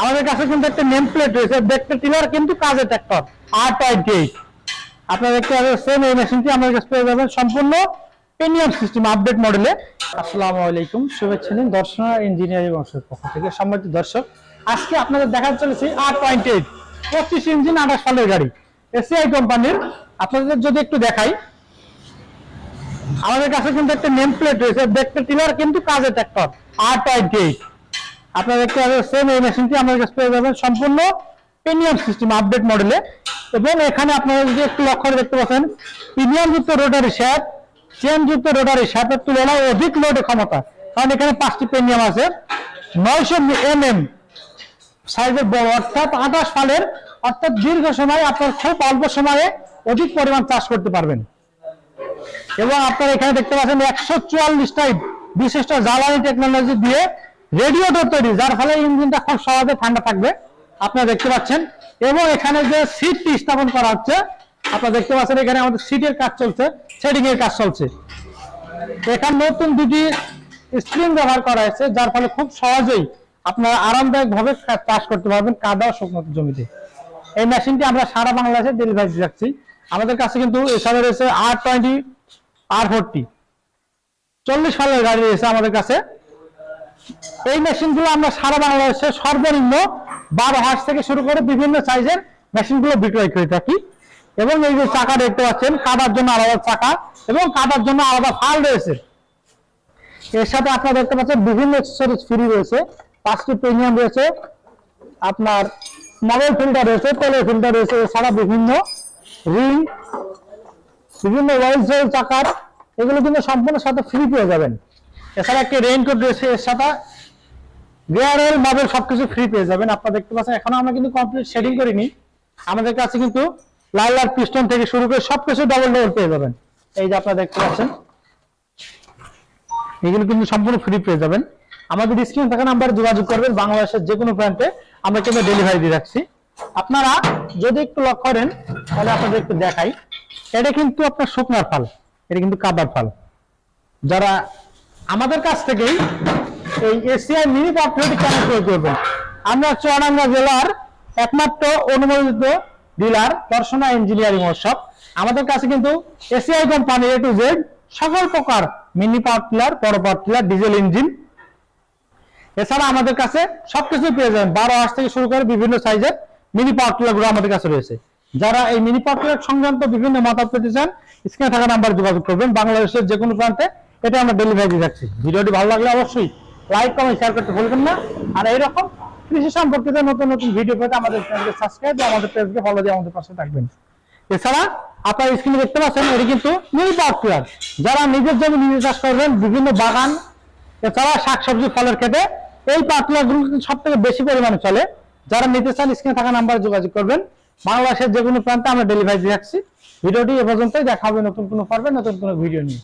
আমাদের কাছে কিন্তু একটা নেম প্লেট রয়েছে দেখতে টিলার কিন্তু কাজের ট্র্যাক্টর আর টাইপ এইট আপনারা দেখতে পাবেন সেম এই মেশিনটি আমাদের কাছে পেয়ে যাবেন সম্পূর্ণ প্রিমিয়াম সিস্টেম আপডেট মডেলে আসসালামু আলাইকুম, শুভেচ্ছা দিন দর্শনা ইঞ্জিনিয়ারিং অংশের পক্ষ থেকে সম্মানিত দর্শক। আজকে আপনাদের দেখাতে চলেছি আর টোয়েন্টি এইট পঁচিশ ইঞ্জিন আঠাশ সালের গাড়ি। এসিআই কোম্পানির আপনাদের যদি একটু দেখাই, আমাদের কাছে কিন্তু একটা নেম প্লেট রয়েছে দেখতে টিলার কিন্তু কাজের ট্র্যাক্টর আর টোয়েন্টি এইট আপনারা দেখতে পাবেন সেম এই মেশিনটি আমাদের কাছে পেয়ে যাবেন সম্পূর্ণ প্রিমিয়াম সিস্টেম আপডেট মডেলে এবং এখানে আপনারা যদি একটু লক্ষ্য করে দেখতে পাচ্ছেন প্রিমিয়াম যুক্ত রোটারি শ্যাপ চেন যুক্ত রোটারি শ্যাপের তুলনায় অধিক লোড ক্ষমতা। কারণ এখানে পাঁচটি প্রিমিয়াম আছে। নয়শো এম এম সাইজের বড়, অর্থাৎ আঠাশ সালের, অর্থাৎ দীর্ঘ সময় আপনার খুব অল্প সময়ে অধিক পরিমাণ চাষ করতে পারবেন। এবং আপনারা এখানে দেখতে পাচ্ছেন একশো চুয়াল্লিশ টাইপ বিশিষ্ট জ্বালানি টেকনোলজি দিয়ে রেডিয়েটর তৈরি, যার ফলে ইঞ্জিনটা খুব সহজে ঠান্ডা থাকবে। আপনারা দেখতে পাচ্ছেন, এবং এখানে যে সিটটি স্থাপন করা হচ্ছে, আপনারা দেখতে পাচ্ছেন এখানে আমাদের সিটের কাজ চলছে সেটিং এর কাজ চলছে। এখানে নতুন দুটি স্প্রিং ব্যবহার করা হয়েছে, যার ফলে খুব সহজেই আপনারা আরামদায়ক ভাবে চাষ করতে পারবেন কাদা শুকনো জমিতে। এই মেশিনটি আমরা সারা বাংলাদেশে ডেলিভারি রাখছি আমাদের কাছে কিন্তু এছাড়া রয়েছে আর টোয়েন্টি আর ফোরটি চল্লিশ সালের গাড়ি রয়েছে আমাদের কাছে। এই মেশিনগুলো আমরা সারা বাংলাদেশে সর্বনিম্ন বারো হাঁস থেকে শুরু করে বিভিন্ন সাইজের মেশিনগুলো বিক্রয় করে থাকি। এবং এই যে চাকা দেখতে পাচ্ছেন, কাদার জন্য আলাদা চাকা এবং কাদার জন্য আলাদা ফাল রয়েছে। এর সাথে আপনারা দেখতে পাচ্ছেন বিভিন্ন অ্যাক্সেসরিজ ফ্রি রয়েছে। পাঁচটি প্রিমিয়াম রয়েছে। আপনার মোবাইল ফিল্টার রয়েছে তেলের ফিল্টার রয়েছে, এছাড়া বিভিন্ন রিং বিভিন্ন ওয়াইজ চাকার, এগুলো কিন্তু সম্পূর্ণ সাথে ফ্রি পেয়ে যাবেন। এছাড়া একটি রেইনকোট রয়েছে এর সাথে। গিয়ার অয়েল মাবেল সবকিছু ফ্রি পেয়ে যাবেন। আপনারা দেখতে পাচ্ছেন, এখনও আমরা কিন্তু কমপ্লিট শেডিং করিনি। আমাদের কাছে কিন্তু লাল লাল পিস্টন থেকে শুরু করে সবকিছু ডাবল ডাবল পেয়ে যাবেন। এই যে আপনারা দেখতে পাচ্ছেন, এগুলো কিন্তু সম্পূর্ণ ফ্রি পেয়ে যাবেন। আমাদের স্ক্রিন থাকা নাম্বারে যোগাযোগ করবেন, বাংলাদেশের যে কোনো প্রান্তে। আমরা কিন্তু ডেলিভারি দিয়ে রাখছি। আপনারা যদি একটু লক্ষ্য করেন, তাহলে আপনাদের একটু দেখাই। এটা কিন্তু আপনার শুকনার ফাল। এটা কিন্তু কাদার ফাল। যারা আমাদের কাছ থেকেই এই এশিয়ার মিনি পাম্পটি কেন ক্রয় করবেন? আমরা চুয়াডাঙ্গা জেলার একমাত্র অনুমোদিত ডিলার দর্শনা ইঞ্জিনিয়ারিং ওয়ার্কশপ আমাদের কাছে কিন্তু ACI company A to Z সকল প্রকার মিনি পাওয়ার টিলার বড় পাওয়ার টিলার ডিজেল ইঞ্জিন। এছাড়া আমাদের কাছে সবকিছু পেয়ে যাবেন। বারো হাঁস থেকে শুরু করে বিভিন্ন সাইজের মিনি পাওয়ার টিলারগুলো আমাদের কাছে রয়েছে। যারা এই মিনি পাওয়ার টিলার সংক্রান্ত বিভিন্ন মতামত পেতে চান, স্ক্রিনে থাকা নাম্বার যোগাযোগ করবেন। বাংলাদেশের যে কোনো প্রান্তে এটা আমরা ডেলিভারি দিয়ে যাচ্ছি। ভিডিওটি ভালো লাগলে অবশ্যই লাইক কমেন্ট শেয়ার করতে ভুলবেন না। আর এইরকম কৃষি সম্পর্কিত নতুন নতুন ভিডিও পেতে আমাদের চ্যানেলকে সাবস্ক্রাইব দিয়ে আমাদের পেজকে ফলো দিয়ে আমাদের পাশে থাকবেন। এছাড়া আপনার স্ক্রিনে দেখতে পাচ্ছেন, এটি কিন্তু মিনি পাওয়ার টিলার যারা নিজের জমি নিজে চাষ করবেন, বিভিন্ন বাগান, এছাড়া শাকসবজি, ফলের ক্ষেত্রে এই পাতলারগুলো সব থেকে বেশি পরিমাণে চলে। যারা নিতে চান স্ক্রিনে থাকা নাম্বারে যোগাযোগ করবেন। বাংলাদেশের যে কোনো প্রান্তে আমরা ডেলিভারি দিয়ে রাখছি ভিডিওটি এ পর্যন্তই। দেখা হবে নতুন কোনো পর্বে, নতুন কোনো ভিডিও নিয়ে।